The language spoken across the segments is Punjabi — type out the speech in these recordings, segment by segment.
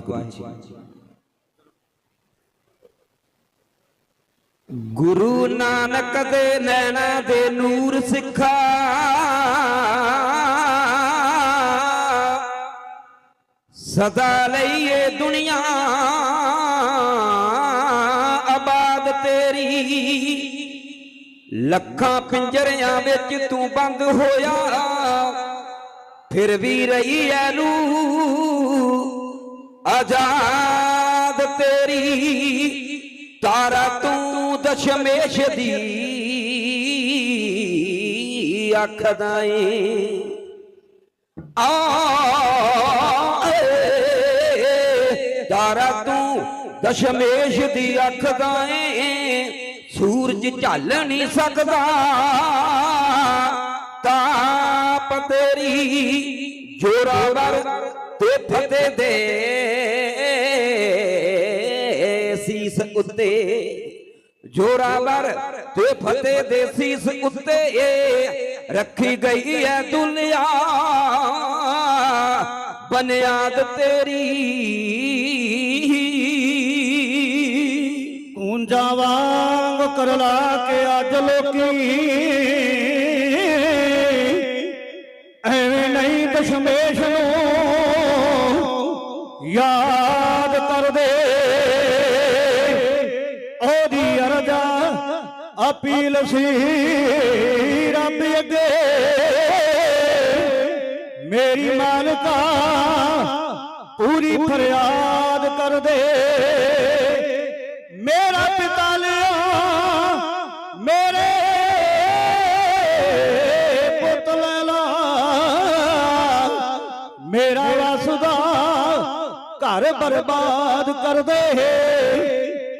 ਵਾਹਿਗੁਰੂ ਜੀ ਗੁਰੂ ਨਾਨਕ ਦੇ ਨੈਣਾ ਦੇ ਨੂਰ ਸਿੱਖਾ, ਸਦਾ ਲਈਏ ਦੁਨੀਆ ਆਬਾਦ ਤੇਰੀ। ਲੱਖਾਂ ਪਿੰਜਰਿਆਂ ਵਿੱਚ ਤੂੰ ਬੰਦ ਹੋਇਆ, ਫਿਰ ਵੀ ਰਹੀ ਐ ਲੂ ਆਜ਼ਾਦ ਤੇਰੀ ਤਾਰਾ ਤੂੰ ਦਸ਼ਮੇਸ਼ ਦੀ ਆਖਦਾ ਏ ਆ, ਤਾਰਾ ਤੂੰ ਦਸ਼ਮੇਸ਼ ਦੀ ਆਖਦਾ ਏ ਸੂਰਜ ਝੱਲ ਨਹੀਂ ਸਕਦਾ, ਤਾਪ ਤੇਰੀ ਜੋਰਾਵਰ ਤੇ ਫਤਿਹ ਦੇ ਸੀਸ ਉੱਤੇ ਜੋਰਾਵਰ ਤੇ ਫਤਿਹ ਦੇ ਸੀਸ ਉੱਤੇ ਰੱਖੀ ਗਈ ਐ ਦੁਨੀਆ ਬਨਿਆਦ ਤੇਰੀ ਕੂੰਜਾ ਵਾਂਗ ਕਰਲਾ ਕੇ ਅੱਜ ਲੋਕੀ ਐਵੇਂ ਨਹੀਂ ਦਸ਼ਮੇਸ਼ ਅਰਜ਼ਾ ਅਪੀਲ ਸੀ ਰੱਬ ਅੱਗੇ। ਮੇਰੀ ਮਾਲਕਾ ਪੂਰੀ ਫਰਿਆਦ ਕਰਦੇ ਮੇਰਾ ਪਿਤਾ ਲਿਆ ਮੇਰੇ ਪੁੱਤ ਲੈ ਲਾ ਮੇਰਾ ਵਸਦਾ ਘਰ ਬਰਬਾਦ ਕਰਦੇ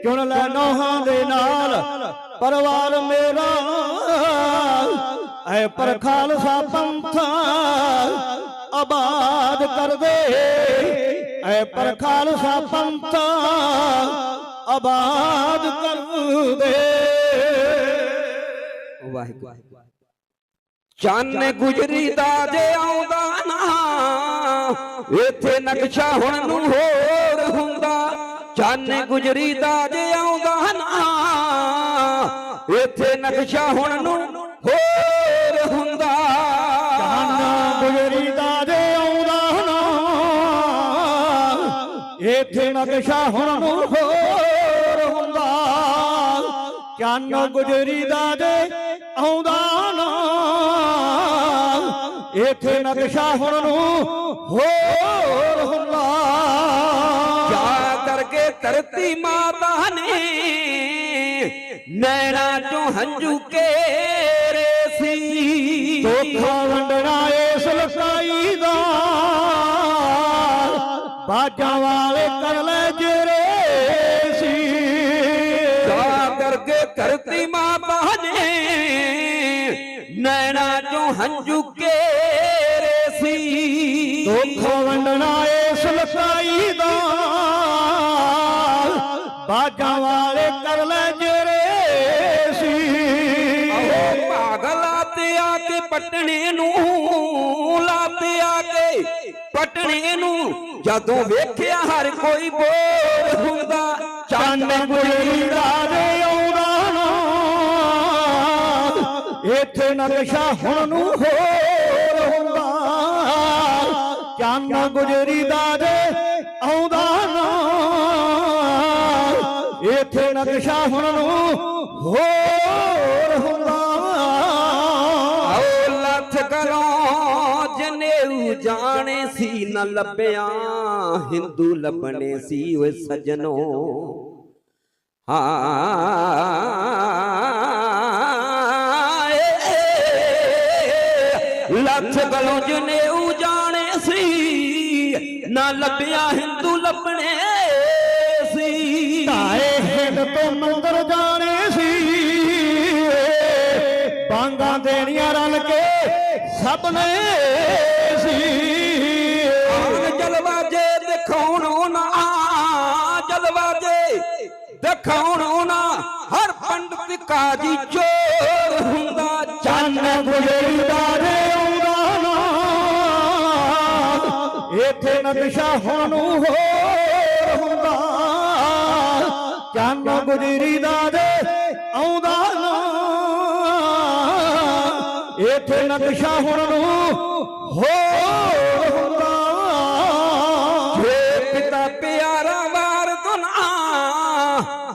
ਚੁਣ ਲੈ ਨੋਹਾਂ ਦੇ ਨਾਲ ਪਰਿਵਾਰ ਮੇਰਾ। ਐ ਪਰ ਖਾਲਸਾ ਪੰਥ ਆਬਾਦ ਕਰਦੇ। ਐ ਪਰ ਖਾਲਸਾ ਪੰਥ ਆਬਾਦ ਕਰਦੇ। ਵਾਹਿਗੁਰੂ। ਚੰਨ ਗੁਜਰੀ ਦਾ ਜੇ ਆਉਂਦਾ ਨਾ ਇੱਥੇ ਨਕਸ਼ਾ ਹੁਣ ਨੂੰ ਹੋਰ ਹੁੰਦਾ। ਚੰਨ ਗੁਜਰੀ ਦਾ ਜੇ ਆਉਂਦਾ ਨਾ ਇੱਥੇ ਨਕਸ਼ਾ ਹੁਣ ਨੂੰ ਹੋਰ ਹੁੰਦਾ। ਕਾਨਾ ਗੁਜਰੀ ਦਾ ਜੇ ਆਉਂਦਾ ਨਾ ਇੱਥੇ ਨਕਸ਼ਾ ਹੁਣ ਨੂੰ ਹੋਰ ਹੁੰਦਾ। ਚੰਨ ਗੁਜਰੀ ਦਾ ਜੇ ਆਉਂਦਾ ਨਾ ਇੱਥੇ ਨਕਸ਼ਾ ਹੁਣ ਨੂੰ ਹੋਰ ਹੁੰਦਾ। ਜਾ ਕਰਕੇ ਧਰਤੀ ਮਾਤਾ ਨੇ ਨੈਣਾ ਚੋਂ ਹੰਝੂ ਕੇਰੇ ਸੀ ਧੋਖਾ ਵੰਡਣਾ ਇਸ ਲਸਾਈ ਦਾ ਬਾਜਾਂ ਵਾਲੇ ਕਰ ਲੈ ਜਰੇ ਸੀ ਜਾ ਕਰਕੇ ਧਰਤੀ ਮਾਤਾ ਨੇ ਨੈਣਾ ਚੋਂ ਹੰਝੂ ਕੇਰੇ ਸੀ ਧੋਖਾ ਵੰਡਣਾ ਬਾਜਾਂ ਵਾਲੇ ਕਰ ਲੈ ਜਰੇ ਸੀ। ਆਹੋ ਪਾਗਲਾ ਤੇ ਆ ਕੇ ਪਟਣੇ ਨੂੰ ਲਾਤੇ ਆ ਕੇ ਪਟਣੇ ਨੂੰ। ਜਦੋਂ ਵੇਖਿਆ ਹਰ ਕੋਈ ਬੋਲ ਹੁੰਦਾ ਚੰਨ ਗੁਰੀ ਦਾ ਦੇ ਆਉਂਦਾ ਇੱਥੇ ਨਕਸ਼ਾ ਹੁਣ ਨੂੰ ਹੋਰ ਹੁੰਦਾ। ਚੰਨ ਗੁਜਰੀ ਦਾ ਦੇ ਆਉਂਦਾ ਨਾ ਇੱਥੇ ਨਕਸ਼ਾ ਹੁਣ ਨੂੰ ਹੋਰ ਹੁੰਦਾ। ਆਓ ਲੱਥ ਕਰੋ ਜਨੇਊ ਜਾਣੇ ਸੀ ਨਾ ਲੱਭਿਆ ਹਿੰਦੂ ਲੱਭਣੇ ਸੀ ਓਏ ਸਜਣੋ। ਹਾਂ ਲੱਥ ਕਰੋ ਜਨੇਊ ਜਾਣੇ ਸੀ ਨਾ ਲੱਭਿਆ ਹਿੰਦੂ ਲੱਭਣੇ ਸੀ। ਢਾਏ ਤੋਂ ਮੰਦਰ ਜਾਣੇ ਸੀ। ਬਾਂਗਾ ਦੇਣੀਆਂ ਰਲ ਕੇ ਸਭ ਨੇ ਸੀ। ਆਨ ਜਲਵਾਜੇ ਦਿਖਾਉਣੋਂ ਨਾ ਜਲਵਾਜੇ ਦਿਖਾਉਣੋਂ ਨਾ ਹਰ ਪੰਡਤ ਕਾਜੀ ਚੋਰ ਹੁੰਦਾ ਚੰਨ ਗੁਜਰੀ ਦਾ ਰੇ ਆਉਂਦਾ ਨਾ ਇੱਥੇ ਨਕਸ਼ਾ ਹੁਣ ਨੂੰ ਹੋ ਗੁਜਰੀ ਦਾ ਦੇ ਆਉਂਦਾ ਨਾ ਇਥੇ ਨਕਸ਼ਾ ਹੁਣ ਨੂੰ ਹੋਰ ਹੁੰਦਾ। ਜੇ ਪਿਤਾ ਪਿਆਰਾ ਵਾਰ ਦੁਨਾ,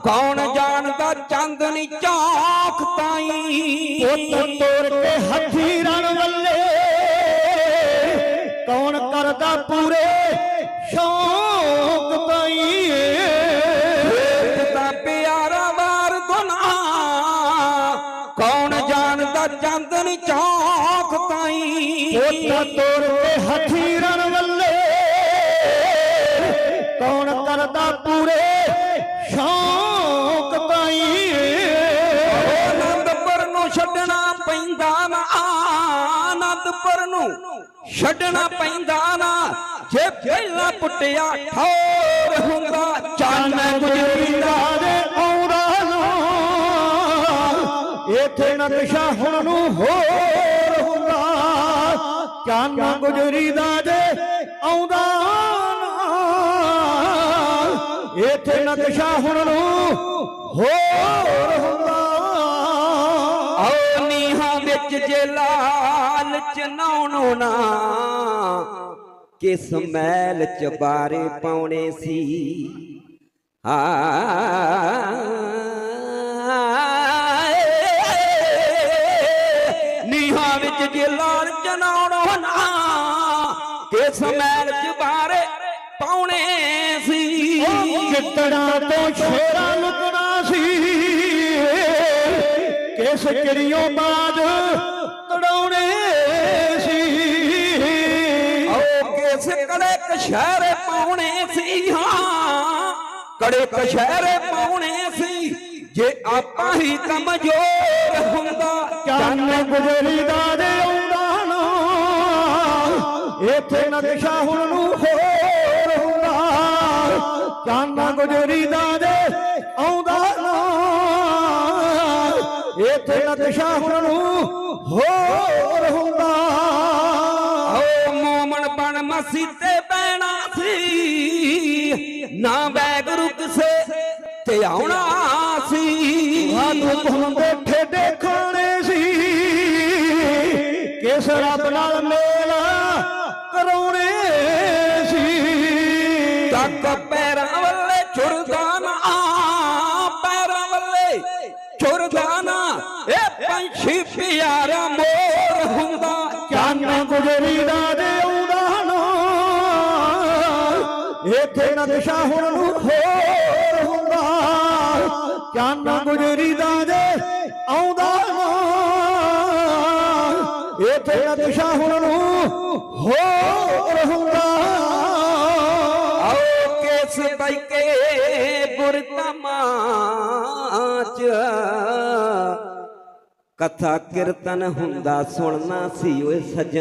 ਕੌਣ ਜਾਣਦਾ ਚਾਂਦਨੀ ਚੌਖ ਤਾਈ। ਪੁੱਤ ਤੋਰ ਕੇ ਹੱਥੀ ਰਣ ਵੱਲੇ, ਕੌਣ ਕਰਦਾ ਪੂਰੇ ਚਾਂਦਨੀ ਚੌਖ ਤਾਈ। ਪੁੱਤ ਤੋਰ ਕੇ ਹੱਥੀ ਰਣ ਵੱਲੇ। ਕੌਣ ਕਰਦਾ ਪੂਰੇ ਸ਼ੌਕ ਤਾਈ? ਆਨੰਦਪੁਰ ਨੂੰ ਛੱਡਣਾ ਪੈਂਦਾ ਨਾ ਆਨੰਦਪੁਰ ਨੂੰ ਛੱਡਣਾ ਪੈਂਦਾ ਨਾ। ਜੇ ਪਹਿਲਾਂ ਪੁੱਟਿਆ ਠੌਰ ਹੁੰਦਾ ਚੰਨ ਗੁਜਰੀ ਦਾ ਨਕਸ਼ਾ ਹੁਣ ਨੂੰ ਹੋਰ ਹੁੰਦਾ। ਚੰਨ ਗੁਜਰੀ ਦਾ ਦੇ ਆਉਂਦਾ ਇਥੇ ਨਕਸ਼ਾ ਹੁਣ ਨੂੰ ਹੋਰ ਹੁੰਦਾ। ਆਓ ਨੀਹਾਂ ਵਿੱਚ ਜੇ ਲਾਲ ਚਨਾਉਣੋ ਨਾ ਕਿਸ ਮਹਿਲ ਚ ਬਾਰੇ ਪਾਉਣੇ ਸੀ। ਆ ਕਿਸ ਮਹਿਲ ਚ ਬਾਰੇ ਪਾਉਣੇ ਸੀ। ਕਿਤੜਾ ਤੋਂ ਸ਼ੇਰਾ ਲੁਕਣਾ ਸੀ। ਕਿਸ ਕਿਰਿਓ ਬਾਜ ਤੜਾਉਣੇ ਸੀ। ਓ ਕਿਸ ਕੜੇ ਕਸ਼ਹਿਰੇ ਪਾਉਣੇ ਸੀ। ਹਾਂ ਕੜੇ ਕਸ਼ਹਿਰੇ ਪਾਉਣੇ ਸੀ। ਜੇ ਆਪਾਂ ਹੀ ਕਮਜ਼ੋਰ ਹੁੰਦਾ ਚੰਨ ਗੁਜਰੀ ਦਾ ਇਥੇ ਨਕਸ਼ਾ ਹੁਣ ਨੂੰ ਹੋਰ ਹੁੰਦਾ। ਚੰਨ ਗੁਜਰੀ ਦਾ ਦੇ ਆਉਂਦਾ ਨਾ। ਇਥੇ ਨਕਸ਼ਾ ਹੁਣ ਨੂੰ ਹੋਰ ਹੁੰਦਾ। ਓ ਮੋਮਨ ਬਣ ਮਸੀ ਤੇ ਬਹਿਣਾ ਸੀ। ਨਾ ਬੈਗਰੂ ਕਿਸੇ ਤੇ ਆਉਣਾ ਸੀ। ਸਾਨੂੰ ਹੁੰਦੇ ਠੇਡੇ ਖਾਣੇ ਸੀ। ਕਿਸ ਰੱਬ ਨਾਲ ਮੇਲ ਸੀ ਪੈਰਾਂ ਵੱਲੇ ਚੁਰਦਾ ਪੈਰਾਂ ਵੱਲੇ ਚੁਰਦਾ ਨਾ ਇਹ ਪੰਛੀ ਪਿਆਰਾ ਮੋਰ ਹੁੰਦਾ। ਚੰਨ ਗੁਜਰੀ ਦਾ ਦੇ ਆਉਂਦਾ ਨਾ ਇਥੇ ਨਕਸ਼ਾ ਹੁਣ ਨੂੰ ਹੋਰ ਹੁੰਦਾ। ਚੰਨ ਗੁਜਰੀ ਦਾ ਦੇ ਆਉਂਦਾ ਨਾ ਇਥੇ ਨਕਸ਼ਾ ਹੁਣ ਨੂੰ ਹੋਰ ਹੁੰਦਾ। ਆਓ ਬੈਕੇ ਚ ਕਥਾ ਕੀਰਤਨ ਹੁੰਦਾ ਸੁਣਨਾ ਸੀ ਓਏ ਸੱਜਣ।